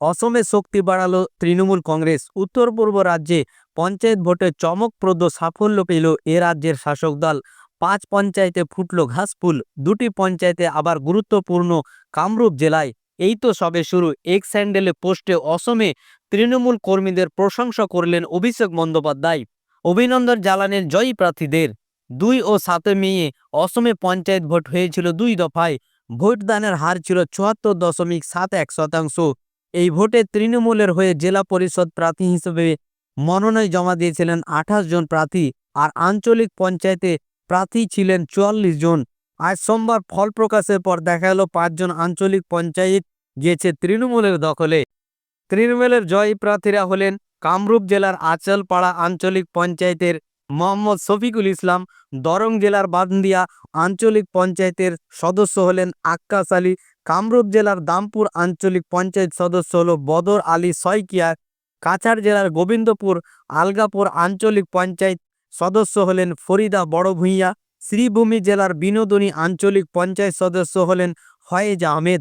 অসমে শক্তি বাড়ালো তৃণমূল কংগ্রেস। উত্তর পূর্ব রাজ্যে পঞ্চায়েত ভোটে চমকপ্রদ সাফল্য পেল এ রাজ্যের শাসক দল। পাঁচ পঞ্চায়েতে ফুটল ঘাসফুল দুটি পঞ্চায়েতে আবার গুরুত্বপূর্ণ কামরূপ জেলায়। এই তো সবে শুরু, এক স্যান্ডেলে পোস্টে অসমে তৃণমূল কর্মীদের প্রশংসা করলেন অভিষেক বন্দ্যোপাধ্যায়। অভিনন্দন জানালেন জয়ী প্রার্থীদের। দুই ও সাতে মেয়ে অসমে পঞ্চায়েত ভোট হয়েছিল দুই দফায়। ভোটদানের হার ছিল চুয়াত্তর দশমিক সাত এক শতাংশ। এই ভোটে তৃণমূলের হয়ে জেলা পরিষদ প্রার্থী হিসেবে মনোনয়ন জমা দিয়েছিলেন আঠাশ জন প্রার্থী আর আঞ্চলিক পঞ্চায়েতে প্রার্থী ছিলেন চুয়াল্লিশ জন। আজ সোমবার ফল প্রকাশের পর দেখা গেল পাঁচজন আঞ্চলিক পঞ্চায়েত গিয়েছে তৃণমূলের দখলে। তৃণমূলের জয়ী প্রার্থীরা হলেন কামরূপ জেলার আচলপাড়া আঞ্চলিক পঞ্চায়েতের মোহাম্মদ শফিকুল ইসলাম দরং জেলার বান্দিয়া আঞ্চলিক পঞ্চায়েতের সদস্য হলেন আক্কাস আলী। কামরূপ জেলার দামপুর আঞ্চলিক পঞ্চায়েত সদস্য হল বদর আলী সয়কিয়া কাছাড় জেলার গোবিন্দপুর আলগাপুর আঞ্চলিক পঞ্চায়েত সদস্য হলেন ফরিদা বড় ভূঁইয়া শ্রীভূমি জেলার বিনোদনী আঞ্চলিক পঞ্চায়েত সদস্য হলেন ফয়েজ আহমেদ।